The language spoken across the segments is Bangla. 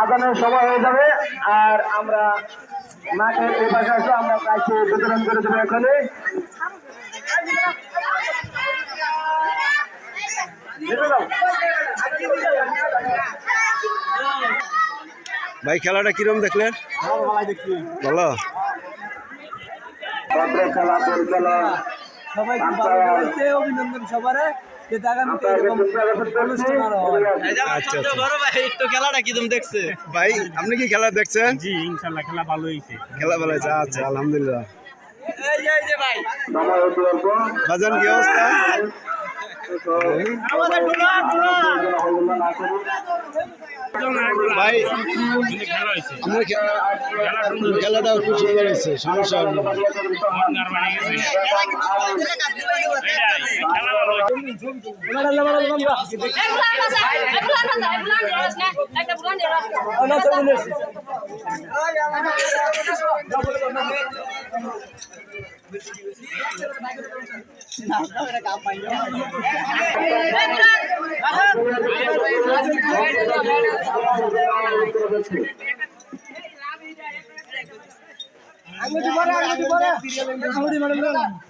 আদানের সময় হয়ে যাবে আর আমরা মাঠের এই পাশে আসো আমরা প্রাইসে বিতরণ করে দেবো এখানে ভাই খেলাটা কিরম দেখলেন? ভালো? ভদ্র খেলা পরিচালনা করেছে অভিনন্দন সবারে। যাতে আগামীতে এরকম অনুষ্ঠান আরও হয় আচ্ছা আচ্ছা। বড় ভাই একটু খেলাটা কিরম দেখছে? ভাই আপনি কি খেলা দেখছেন? জি খেলা ভালো হয়েছে। খেলা ভালো হয়েছে আচ্ছা আলহামদুলিল্লাহ। বাজান কি অবস্থা? ভাই খেলাটা খুব সুন্দর হয়েছে সমস্যা অঙ্গার বানিয়ে গেছে খেলা ভালো হয়েছে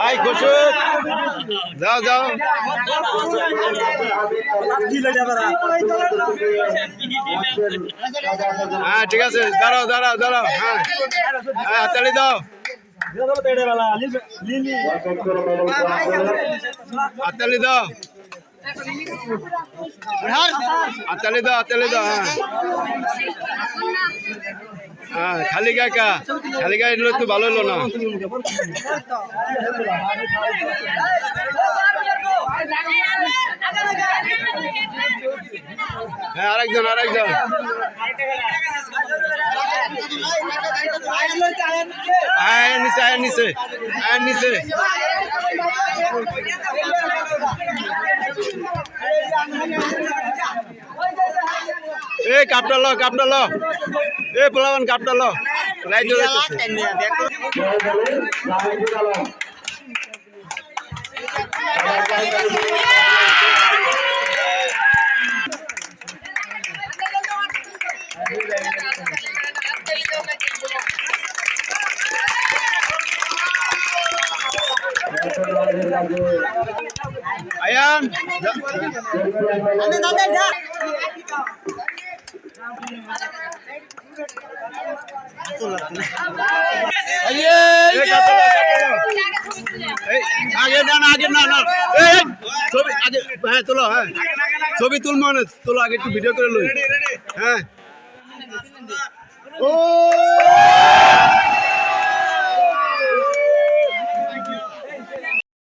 আই, খুশু। যাও যাও। হ্যাঁ ঠিক আছে। দাঁড়াও দাঁড়াও দাঁড়াও। হ্যাঁ। হ্যাঁ হাতালি দাও। হাতালি দাও। হাতালি দাও হাতালি দাও হ্যাঁ। হ্যাঁ খালি গায়ে কা, খালি গায়ে এলো তো ভালো হলো না। হ্যাঁ আরেকজন আরেকজন। আয়, নিচে আয় নিচে আয়, নিচে। এ কাপটা লো কাপটা লো। এ পোলাবান কাপটা লো। রাইজো আয়ান এই কাপটা লো, কাপটা লো। এই, আগে না না আগে না না এই, এই, ছবি আগে হ্যাঁ তোলো হ্যাঁ ছবি তুল মনে তোলো আগে একটু ভিডিও করে লই হ্যাঁ ও